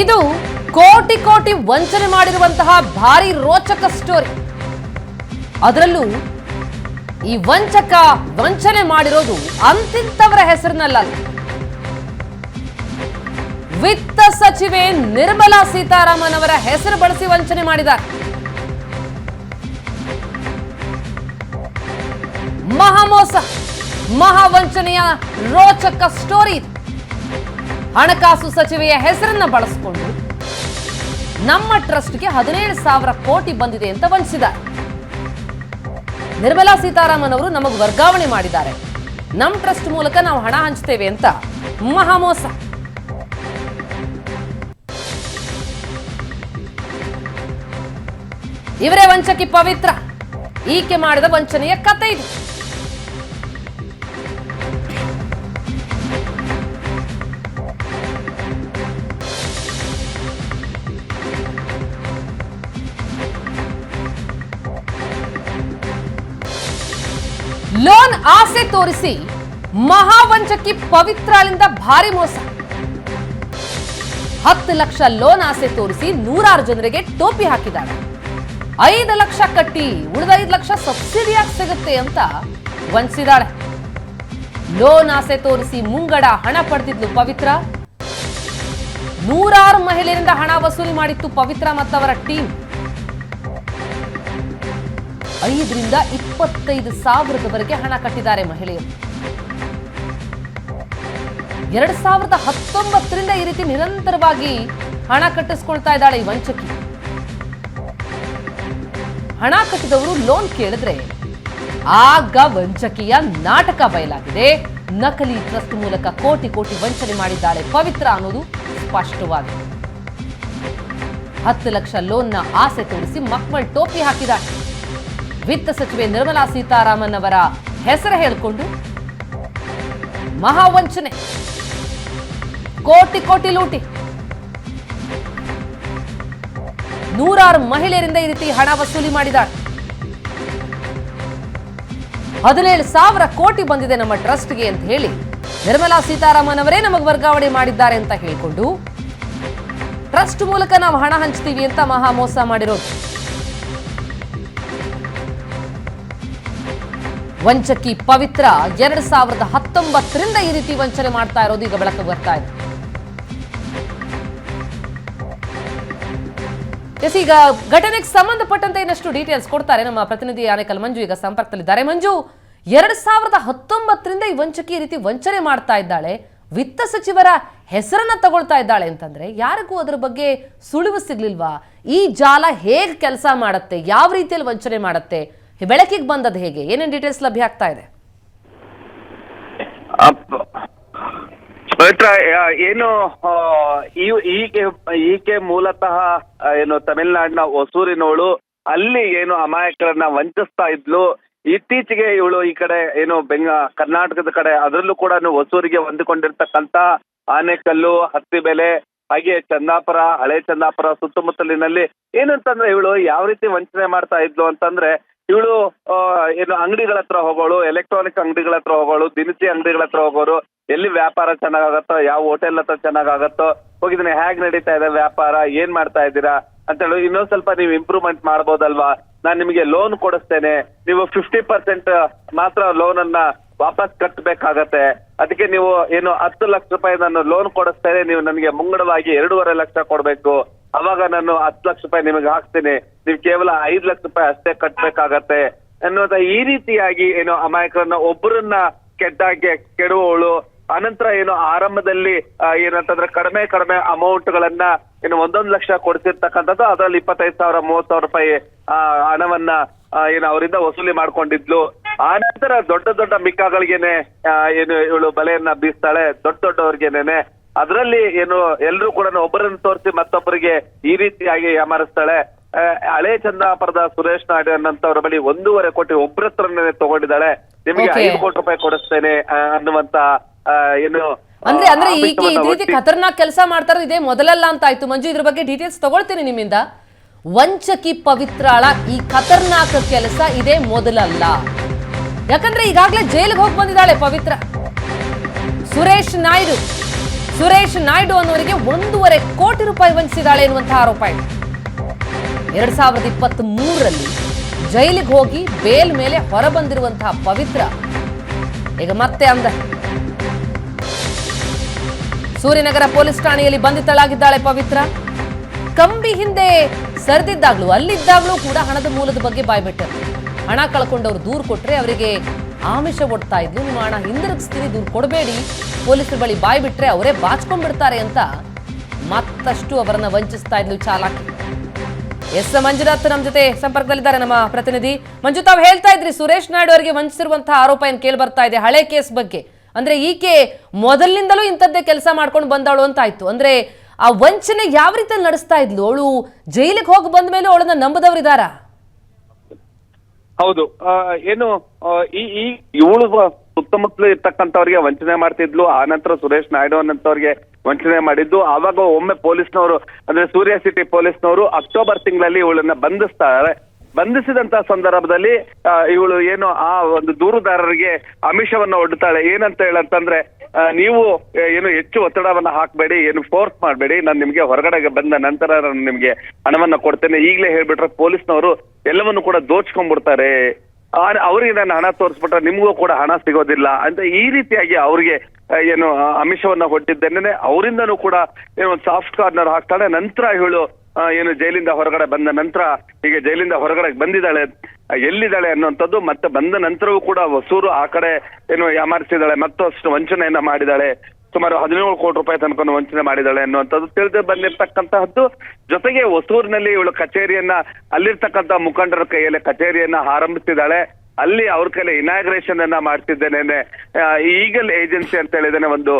ಇದು ಕೋಟಿ ಕೋಟಿ ವಂಚನೆ ಮಾಡಿರುವಂತಹ ಭಾರಿ ರೋಚಕ ಸ್ಟೋರಿ ಅದರಲ್ಲೂ ಈ ವಂಚಕ ವಂಚನೆ ಮಾಡಿರೋದು ಅಂತಿಂತವರ ಹೆಸರಿನಲ್ಲ ವಿತ್ತ ಸಚಿವೆ ನಿರ್ಮಲಾ ಸೀತಾರಾಮನ್ ಅವರ ಹೆಸರು ಬಳಸಿ ವಂಚನೆ ಮಾಡಿದ್ದಾರೆ. ಮಹಾಮೋಸ ಮಹಾವಂಚನೆಯ ರೋಚಕ ಸ್ಟೋರಿ ಇದು. ಹಣಕಾಸು ಸಚಿವೆಯ ಹೆಸರನ್ನ ಬಳಸಿಕೊಂಡು ನಮ್ಮ ಟ್ರಸ್ಟ್ಗೆ ಹದಿನೇಳು ಸಾವಿರ ಕೋಟಿ ಬಂದಿದೆ ಅಂತ ವಂಚಿಸಿದ್ದಾರೆ ನಿರ್ಮಲಾ ಸೀತಾರಾಮನ್ ಅವರು ನಮಗೆ ವರ್ಗಾವಣೆ ಮಾಡಿದ್ದಾರೆ. ನಮ್ಮ ಟ್ರಸ್ಟ್ ಮೂಲಕ ನಾವು ಹಣ ಹಂಚ್ತೇವೆ ಅಂತ ಮಹಾಮೋಸ ಇವರೇ ವಂಚಕಿ ಪವಿತ್ರ. ಈಕೆ ಮಾಡಿದ ವಂಚನೆಯ ಕತೆ ಇದು. ಲೋನ್ ಆಸೆ ತೋರಿಸಿ ಮಹಾವಂಚಕಿ ಪವಿತ್ರಾಳಿಂದ ಭಾರಿ ಮೋಸ. ಹತ್ತು ಲಕ್ಷ ಲೋನ್ ಆಸೆ ತೋರಿಸಿ ನೂರಾರು ಜನರಿಗೆ ಟೋಪಿ ಹಾಕಿದ್ದಾರೆ. ಐದು ಲಕ್ಷ ಕಟ್ಟಿ ಉಳಿದ ಐದು ಲಕ್ಷ ಸಬ್ಸಿಡಿಯಾಗಿ ಸಿಗುತ್ತೆ ಅಂತ ವಂಚಿಸಿದಾಳೆ ಲೋನ್ ಆಸೆ ತೋರಿಸಿ ಮುಂಗಡ ಹಣ ಪಡೆದಿದ್ಲು ಪವಿತ್ರ. ನೂರಾರು ಮಹಿಳೆಯರಿಂದ ಹಣ ವಸೂಲಿ ಮಾಡಿತ್ತು ಪವಿತ್ರ ಮತ್ತವರ ಟೀಮ್. ಐದರಿಂದ ಇಪ್ಪತ್ತೈದು ಸಾವಿರದವರೆಗೆ ಹಣ ಕಟ್ಟಿದ್ದಾರೆ ಮಹಿಳೆಯರು. ಎರಡ್ ಸಾವಿರದ ಹತ್ತೊಂಬತ್ತರಿಂದ ಈ ರೀತಿ ನಿರಂತರವಾಗಿ ಹಣ ಕಟ್ಟಿಸ್ಕೊಳ್ತಾ ಇದ್ದಾಳೆ ಈ ವಂಚಕಿ. ಹಣ ಕಟ್ಟಿದವರು ಲೋನ್ ಕೇಳಿದ್ರೆ ಆಗ ವಂಚಕಿಯ ನಾಟಕ ಬಯಲಾಗಿದೆ. ನಕಲಿ ಟ್ರಸ್ಟ್ ಮೂಲಕ ಕೋಟಿ ಕೋಟಿ ವಂಚನೆ ಮಾಡಿದ್ದಾಳೆ ಪವಿತ್ರ ಅನ್ನೋದು ಸ್ಪಷ್ಟವಾಗಿದೆ. ಹತ್ತು ಲಕ್ಷ ಲೋನ್ನ ಆಸೆ ತೋರಿಸಿ ಮಕ್ಕಳ ಟೋಪಿ ಹಾಕಿದ್ದಾಳೆ ವಿತ್ತ ಸಚಿವೆ ನಿರ್ಮಲಾ ಸೀತಾರಾಮನ್ ಅವರ ಹೆಸರು ಹೇಳಿಕೊಂಡು ಮಹಾವಂಚನೆ. ಕೋಟಿ ಕೋಟಿ ಲೂಟಿ. ನೂರಾರು ಮಹಿಳೆಯರಿಂದ ಈ ರೀತಿ ಹಣ ವಸೂಲಿ ಮಾಡಿದ್ದಾರೆ. ಹದಿನೇಳು ಸಾವಿರ ಕೋಟಿ ಬಂದಿದೆ ನಮ್ಮ ಟ್ರಸ್ಟ್ಗೆ ಅಂತ ಹೇಳಿ ನಿರ್ಮಲಾ ಸೀತಾರಾಮನ್ ಅವರೇ ನಮಗೆ ವರ್ಗಾವಣೆ ಮಾಡಿದ್ದಾರೆ ಅಂತ ಹೇಳಿಕೊಂಡು ಟ್ರಸ್ಟ್ ಮೂಲಕ ನಾವು ಹಣ ಹಂಚ್ತೀವಿ ಅಂತ ಮಹಾ ಮೋಸ ಮಾಡಿರೋದು. ವಂಚಕಿ ಪವಿತ್ರ ಎರಡ್ ಸಾವಿರದ ಹತ್ತೊಂಬತ್ತರಿಂದ ಈ ರೀತಿ ವಂಚನೆ ಮಾಡ್ತಾ ಇರೋದು ಈಗ ಬೆಳಕು ಬರ್ತಾ ಇದೆ. ಎಸ್, ಈಗ ಘಟನೆಗೆ ಸಂಬಂಧಪಟ್ಟಂತೆ ಇನ್ನಷ್ಟು ಡೀಟೇಲ್ಸ್ ಕೊಡ್ತಾರೆ ನಮ್ಮ ಪ್ರತಿನಿಧಿ ಆನೇಕಲ್ ಮಂಜು. ಈಗ ಸಂಪರ್ಕದಲ್ಲಿದ್ದಾರೆ. ಮಂಜು, ಎರಡ್ ಸಾವಿರದ ಹತ್ತೊಂಬತ್ತರಿಂದ ಈ ವಂಚಕಿ ರೀತಿ ವಂಚನೆ ಮಾಡ್ತಾ ಇದ್ದಾಳೆ. ವಿತ್ತ ಸಚಿವರ ಹೆಸರನ್ನ ತಗೊಳ್ತಾ ಇದ್ದಾಳೆ ಅಂತಂದ್ರೆ ಯಾರಿಗೂ ಅದರ ಬಗ್ಗೆ ಸುಳಿವು ಸಿಗ್ಲಿಲ್ವಾ? ಈ ಜಾಲ ಹೇಗೆ ಕೆಲಸ ಮಾಡುತ್ತೆ? ಯಾವ ರೀತಿಯಲ್ಲಿ ವಂಚನೆ ಮಾಡುತ್ತೆ? ಬೆಳಕಿಗೆ ಬಂದದ್ದು ಹೇಗೆ? ಏನೇನು ಡೀಟೇಲ್ಸ್ ಲಭ್ಯ ಆಗ್ತಾ ಇದೆ? ಪವಿತ್ರ ಏನು ಈಕೆ ಈಕೆ ಮೂಲತಃ ಏನು, ತಮಿಳ್ನಾಡಿನ ಹೊಸೂರಿನವಳು. ಅಲ್ಲಿ ಏನು ಅಮಾಯಕರನ್ನ ವಂಚಿಸ್ತಾ ಇದ್ಲು. ಇತ್ತೀಚೆಗೆ ಇವಳು ಈ ಕಡೆ, ಏನು, ಬೆಂಗ, ಕರ್ನಾಟಕದ ಕಡೆ, ಅದರಲ್ಲೂ ಕೂಡ ಹೊಸೂರಿಗೆ ಹೊಂದಿಕೊಂಡಿರ್ತಕ್ಕಂಥ ಆನೆಕಲ್ಲು ಹತ್ತಿಬೆಲೆ ಹಾಗೆ ಚಂದಾಪುರ, ಹಳೆ ಚಂದಾಪುರ ಸುತ್ತಮುತ್ತಲಿನಲ್ಲಿ ಏನಂತಂದ್ರೆ ಇವಳು ಯಾವ ರೀತಿ ವಂಚನೆ ಮಾಡ್ತಾ ಇದ್ಲು ಅಂತಂದ್ರೆ ಇವಳು ಏನು ಅಂಗಡಿಗಳ ಹತ್ರ ಹೋಗೋಳು ಎಲೆಕ್ಟ್ರಾನಿಕ್ ಅಂಗಡಿಗಳ ಹತ್ರ ಹೋಗೋಳು, ದಿನಸಿ ಅಂಗಡಿಗಳ ಹತ್ರ ಹೋಗೋರು, ಎಲ್ಲಿ ವ್ಯಾಪಾರ ಚೆನ್ನಾಗಾಗತ್ತೋ, ಯಾವ ಹೋಟೆಲ್ ಹತ್ರ ಚೆನ್ನಾಗಾಗತ್ತೋ, ಹೋಗಿದ್ದೀನಿ ಹೇಗ್ ನಡೀತಾ ಇದೆ ವ್ಯಾಪಾರ, ಏನ್ ಮಾಡ್ತಾ ಇದ್ದೀರಾ ಅಂತ ಹೇಳಿ, ಇನ್ನೊಂದ್ ಸ್ವಲ್ಪ ನೀವು ಇಂಪ್ರೂವ್ಮೆಂಟ್ ಮಾಡ್ಬೋದಲ್ವಾ? ನಾನ್ ನಿಮಗೆ ಲೋನ್ ಕೊಡಿಸ್ತೇನೆ. ನೀವು ಫಿಫ್ಟಿ ಪರ್ಸೆಂಟ್ ಮಾತ್ರ ಲೋನ್ ಅನ್ನ ವಾಪಸ್ ಕಟ್ಟಬೇಕಾಗತ್ತೆ ಅದಕ್ಕೆ ನೀವು ಏನು ಹತ್ತು ಲಕ್ಷ ರೂಪಾಯಿ ನಾನು ಲೋನ್ ಕೊಡಿಸ್ತೇನೆ, ನೀವು ನನಗೆ ಮುಂಗಡವಾಗಿ ಎರಡೂವರೆ ಲಕ್ಷ ಕೊಡ್ಬೇಕು. ಅವಾಗ ನಾನು ಹತ್ತು ಲಕ್ಷ ರೂಪಾಯಿ ನಿಮಗೆ ಹಾಕ್ತೀನಿ. ನೀವು ಕೇವಲ ಐದು ಲಕ್ಷ ರೂಪಾಯಿ ಅಷ್ಟೇ ಕಟ್ಬೇಕಾಗತ್ತೆ ಅನ್ನೋದ ಈ ರೀತಿಯಾಗಿ ಏನು ಅಮಾಯಕರನ್ನ ಒಬ್ಬರನ್ನ ಕೆಟ್ಟಾಗಿ ಕೆಡುವವಳು ಅನಂತರ ಏನು ಆರಂಭದಲ್ಲಿ ಆ, ಏನಂತಂದ್ರೆ ಕಡಿಮೆ ಕಡಿಮೆ ಅಮೌಂಟ್ ಗಳನ್ನ ಏನು ಒಂದೊಂದು ಲಕ್ಷ ಕೊಡ್ತಿರ್ತಕ್ಕಂಥದ್ದು ಅದರಲ್ಲಿ ಇಪ್ಪತ್ತೈದು ಸಾವಿರ ಮೂವತ್ ಸಾವಿರ ರೂಪಾಯಿ ಆ, ಹಣವನ್ನ ಆ, ಏನು ಅವರಿಂದ ವಸೂಲಿ ಮಾಡ್ಕೊಂಡಿದ್ಲು. ಆನಂತರ ದೊಡ್ಡ ದೊಡ್ಡ ಮಿಕ್ಕಗಳಿಗೇನೆ ಆ, ಏನು ಇವಳು ಬಲೆಯನ್ನ ಬೀಸ್ತಾಳೆ ದೊಡ್ಡ ದೊಡ್ಡವ್ರಿಗೇನೆ ಅದರಲ್ಲಿ ಏನು ಎಲ್ರು ಕೂಡ ಒಬ್ಬರನ್ನ ತೋರಿಸಿ ಮತ್ತೊಬ್ಬರಿಗೆ ಈ ರೀತಿಯಾಗಿ ಯಾಮಾರಿಸ್ತಾಳೆ ಆ, ಹಳೆ ಚಂದಾಪುರದ ಸುರೇಶ್ ನಾಯ್ಡು ಅನ್ನಂತವ್ರ ಬಳಿ ಒಂದೂವರೆ ಕೋಟಿ ಒಬ್ಬರ ಹತ್ರನೇ ತಗೊಂಡಿದ್ದಾಳೆ. ನಿಮಗೆ ಐದು ಕೋಟಿ ರೂಪಾಯಿ ಕೊಡಿಸ್ತೇನೆ ಅನ್ನುವಂತ ಏನು ಅಂದ್ರೆ ಅಂದ್ರೆ ಈಕೆ ಇದ್ ರೀತಿ ಖತರ್ನಾಕ್ ಕೆಲಸ ಮಾಡ್ತಾರ ಇದೇ ಮೊದಲಲ್ಲ ಅಂತ ಆಯ್ತು. ಮಂಜು ಇದ್ರ ಬಗ್ಗೆ ಡೀಟೇಲ್ಸ್ ತಗೊಳ್ತೀನಿ ನಿಮ್ಮಿಂದ. ವಂಚಕಿ ಪವಿತ್ರಾಳ ಈ ಖತರ್ನಾಕ್ ಕೆಲಸ ಇದೇ ಮೊದಲಲ್ಲ. ಯಾಕಂದ್ರೆ ಈಗಾಗಲೇ ಜೈಲಿಗೆ ಹೋಗಿ ಬಂದಿದ್ದಾಳೆ ಪವಿತ್ರ. ಸುರೇಶ್ ನಾಯ್ಡು. ಸುರೇಶ್ ನಾಯ್ಡು ಅನ್ನೋರಿಗೆ ಒಂದೂವರೆ ಕೋಟಿ ರೂಪಾಯಿ ವಂಚಿಸಿದಾಳೆ ಎನ್ನುವಂತಹ ಆರೋಪ ಇದೆ. ಎರಡ್ ಸಾವಿರದ ಇಪ್ಪತ್ತ್ ಮೂರರಲ್ಲಿ ಜೈಲಿಗೆ ಹೋಗಿ ಬೇಲ್ ಮೇಲೆ ಹೊರಬಂದಿರುವಂತಹ ಪವಿತ್ರ, ಈಗ ಮತ್ತೆ ಅಂದ. ಸೂರ್ಯನಗರ ಪೊಲೀಸ್ ಠಾಣೆಯಲ್ಲಿ ಬಂಧಿತಳಾಗಿದ್ದಾಳೆ ಪವಿತ್ರ. ಕಂಬಿ ಹಿಂದೆ ಸರಿದಿದ್ದಾಗ್ಲೂ, ಅಲ್ಲಿದ್ದಾಗ್ಲೂ ಕೂಡ ಹಣದ ಮೂಲದ ಬಗ್ಗೆ ಬಾಯ್ಬಿಟ್ಟರು ಹಣ ಕಳ್ಕೊಂಡವ್ರು ದೂರು ಕೊಟ್ರೆ ಅವರಿಗೆ ಆಮಿಷ ಒಡ್ತಾ ಇದ್ಲು. ನಿಮ್ಮ ಹಣ ಹಿಂದಿರುಗಿಸ್ತೀವಿ ದೂರು ಕೊಡಬೇಡಿ. ಪೊಲೀಸರ ಬಳಿ ಬಾಯ್ಬಿಟ್ರೆ ಅವರೇ ಬಾಚ್ಕೊಂಡ್ಬಿಡ್ತಾರೆ ಅಂತ ಮತ್ತಷ್ಟು ಅವರನ್ನ ವಂಚಿಸ್ತಾ ಇದ್ಲು ಚಾಲಾಕಿ. ಎಸ್, ಮಂಜುನಾಥ್ ನಮ್ಮ ಜೊತೆ ಸಂಪರ್ಕದಲ್ಲಿದ್ದಾರೆ ನಮ್ಮ ಪ್ರತಿನಿಧಿ. ಮಂಜು, ತಾವು ಹೇಳ್ತಾ ಇದ್ರಿ, ಸುರೇಶ್ ನಾಯ್ಡು ಅವರಿಗೆ ವಂಚಿಸಿರುವಂತಹ ಆರೋಪ ಏನು ಕೇಳಿ ಬರ್ತಾ ಇದೆ? ಹಳೆ ಕೇಸ್ ಬಗ್ಗೆ. ಅಂದ್ರೆ ಈಕೆ ಮೊದಲಿನಿಂದಲೂ ಇಂಥದ್ದೇ ಕೆಲಸ ಮಾಡ್ಕೊಂಡು ಬಂದಾಳು ಅಂತ ಆಯ್ತು. ಅಂದ್ರೆ ಆ ವಂಚನೆ ಯಾವ ರೀತಿಯಲ್ಲಿ ನಡೆಸ್ತಾ ಇದ್ಲು? ಅವಳು ಜೈಲಿಗೆ ಹೋಗಿ ಬಂದ ಮೇಲೆ ಅವಳನ್ನ ನಂಬದವರಿದಾರ ಹೌದು. ಏನು ಈ ಇವಳು ಸುತ್ತಮುತ್ತಲು ಇರ್ತಕ್ಕಂಥವ್ರಿಗೆ ವಂಚನೆ ಮಾಡ್ತಿದ್ಲು. ಆ ನಂತರ ಸುರೇಶ್ ನಾಯ್ಡು ಅನ್ನಂತವ್ರಿಗೆ ವಂಚನೆ ಮಾಡಿದ್ದು. ಆವಾಗ ಒಮ್ಮೆ ಪೊಲೀಸ್ನವರು, ಅಂದ್ರೆ ಸೂರ್ಯ ಸಿಟಿ ಪೊಲೀಸ್ನವರು ಅಕ್ಟೋಬರ್ ತಿಂಗಳಲ್ಲಿ ಇವಳನ್ನ ಬಂಧಿಸ್ತಾರೆ. ಬಂಧಿಸಿದಂತ ಸಂದರ್ಭದಲ್ಲಿ ಇವಳು ಏನು ಆ ಒಂದು ದೂರುದಾರರಿಗೆ ಅಮಿಷವನ್ನ ಒಡ್ತಾಳೆ. ಏನಂತ ಹೇಳಂತಂದ್ರೆ ನೀವು ಏನು ಹೆಚ್ಚು ಒತ್ತಡವನ್ನ ಹಾಕಬೇಡಿ, ಏನು ಫೋರ್ಸ್ ಮಾಡಬೇಡಿ. ನಾನು ನಿಮ್ಗೆ ಹೊರಗಡೆ ಬಂದ ನಂತರ ನಾನು ನಿಮ್ಗೆ ಹಣವನ್ನ ಕೊಡ್ತೇನೆ. ಈಗಲೇ ಹೇಳ್ಬಿಟ್ರೆ ಪೊಲೀಸ್ನವರು ಎಲ್ಲವನ್ನು ಕೂಡ ದೋಚ್ಕೊಂಡ್ಬಿಡ್ತಾರೆ. ಅವ್ರಿಗೆ ನಾನು ಹಣ ತೋರಿಸ್ಬಿಟ್ರೆ ನಿಮಗೂ ಕೂಡ ಹಣ ಸಿಗೋದಿಲ್ಲ ಅಂತ ಈ ರೀತಿಯಾಗಿ ಅವ್ರಿಗೆ ಏನು ಅಮಿಷವನ್ನ ಹೊಟ್ಟಿದ್ದೇನೆ ಅವರಿಂದನೂ ಕೂಡ, ಏನು, ಒಂದು ಸಾಫ್ಟ್ ಕಾರ್ನರ್ ಹಾಕ್ತಾಳೆ. ನಂತರ ಇವಳು ಏನು, ಜೈಲಿಂದ ಹೊರಗಡೆ ಬಂದ ನಂತರ ಈಗ ಜೈಲಿಂದ ಹೊರಗಡೆ ಬಂದಿದ್ದಾಳೆ ಎಲ್ಲಿದ್ದಾಳೆ ಅನ್ನುವಂಥದ್ದು ಮತ್ತೆ ಬಂದ ನಂತರವೂ ಕೂಡ ಹೊಸೂರು ಆ ಕಡೆ, ಏನು, ಯಾಮಾರಿಸಿದ್ದಾಳೆ, ಮತ್ತಷ್ಟು ವಂಚನೆಯನ್ನ ಮಾಡಿದಾಳೆ ಸುಮಾರು ಹದಿನೇಳು ಕೋಟಿ ರೂಪಾಯಿ ತನಕ ವಂಚನೆ ಮಾಡಿದ್ದಾಳೆ ಅನ್ನುವಂಥದ್ದು ತಿಳಿದು ಬಂದಿರ್ತಕ್ಕಂತಹದ್ದು. ಜೊತೆಗೆ ಹೊಸೂರಿನಲ್ಲಿ ಇವಳು ಕಚೇರಿಯನ್ನ ಅಲ್ಲಿರ್ತಕ್ಕಂತ ಮುಖಂಡರ ಕೈಯಲ್ಲಿ ಕಚೇರಿಯನ್ನ ಆರಂಭಿಸಿದಾಳೆ ಅಲ್ಲಿ ಅವ್ರ ಕೈಲಿ ಇನಾಗ್ರೇಷನ್ ಅನ್ನ ಮಾಡ್ತಿದ್ದೇನೆ ಈಗಲ್ ಏಜೆನ್ಸಿ ಅಂತ ಹೇಳಿದ್ದೇನೆ, ಒಂದು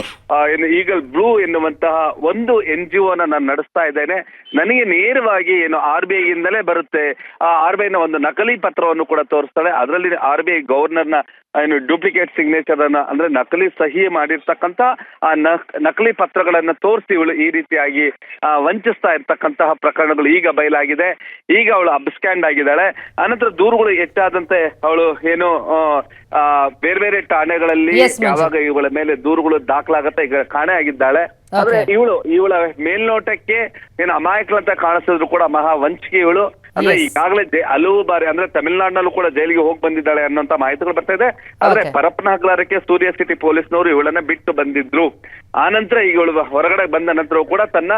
ಏನು ಈಗಲ್ ಬ್ಲೂ ಎನ್ನುವಂತಹ ಒಂದು ಎನ್ ಜಿ ಒನ ನಾನು ನಡೆಸ್ತಾ ಇದ್ದೇನೆ. ನನಗೆ ನೇರವಾಗಿ ಏನು ಆರ್ ಬಿ ಐಯಿಂದಲೇ ಬರುತ್ತೆ. ಆ ಆರ್ ಬಿ ಐನ ಒಂದು ನಕಲಿ ಪತ್ರವನ್ನು ಕೂಡ ತೋರಿಸ್ತಾಳೆ. ಅದರಲ್ಲಿ ಆರ್ ಬಿ ಐ ಗವರ್ನರ್ನ ಏನು ಡೂಪ್ಲಿಕೇಟ್ ಸಿಗ್ನೇಚರ್ ಅನ್ನ, ಅಂದ್ರೆ ನಕಲಿ ಸಹಿ ಮಾಡಿರ್ತಕ್ಕಂತ ಆ ನಕಲಿ ಪತ್ರಗಳನ್ನ ತೋರಿಸಿ ಇವಳು ಈ ರೀತಿಯಾಗಿ ವಂಚಿಸ್ತಾ ಇರ್ತಕ್ಕಂತಹ ಪ್ರಕರಣಗಳು ಈಗ ಬಯಲಾಗಿದೆ. ಈಗ ಅವಳು ಅಬ್ಸ್ಕ್ಯಾಂಡ್ ಆಗಿದ್ದಾಳೆ. ಅನಂತರ ದೂರುಗಳು ಹೆಚ್ಚಾದಂತೆ ಅವಳು ಏನು ಬೇರೆ ಬೇರೆ ಠಾಣೆಗಳಲ್ಲಿ. ಯಾವಾಗ ಇವುಗಳ ಮೇಲೆ ದೂರುಗಳು ದಾಖಲಾಗತ್ತೆ ಈಗ ಕಾಣೆ ಆಗಿದ್ದಾಳೆ ಆದ್ರೆ. ಇವಳು ಇವಳ ಮೇಲ್ನೋಟಕ್ಕೆ ಏನು ಅಮಾಯಕಳಂತ ಕಾಣಿಸಿದ್ರು ಕೂಡ ಮಹಾ ವಂಚಿಕೆ ಇವಳು ಅಂದ್ರೆ. ಈಗಾಗಲೇ ಹಲವು ಬಾರಿ ಅಂದ್ರೆ ತಮಿಳುನಾಡಿನಲ್ಲೂ ಕೂಡ ಜೈಲಿಗೆ ಹೋಗಿ ಬಂದಿದ್ದಾಳೆ ಅನ್ನೋಂತ ಮಾಹಿತಿಗಳು ಬರ್ತಾ ಇದೆ ಆದ್ರೆ Okay. ಪರಪ್ಪನಹಗಲಕ್ಕೆ ಸೂರ್ಯ ಸಿಟಿ ಪೊಲೀಸ್ನವರು ಇವಳನ್ನ ಬಿಟ್ಟು ಬಂದಿದ್ರು ಆ ನಂತರ ಈಗ ಇವಳು ಹೊರಗಡೆ ಬಂದ ನಂತರ ಕೂಡ ತನ್ನ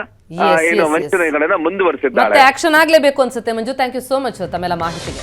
ಏನು. ವಂಚನೆಗಳನ್ನ ಮುಂದುವರಿಸಿದ್ದಾಳೆ ಆಕ್ಷನ್ ಆಗ್ಲೇಬೇಕು ಅನ್ಸುತ್ತೆ Manju thank you so much ತಮ್ಮೆಲ್ಲ ಮಾಹಿತಿಗೆ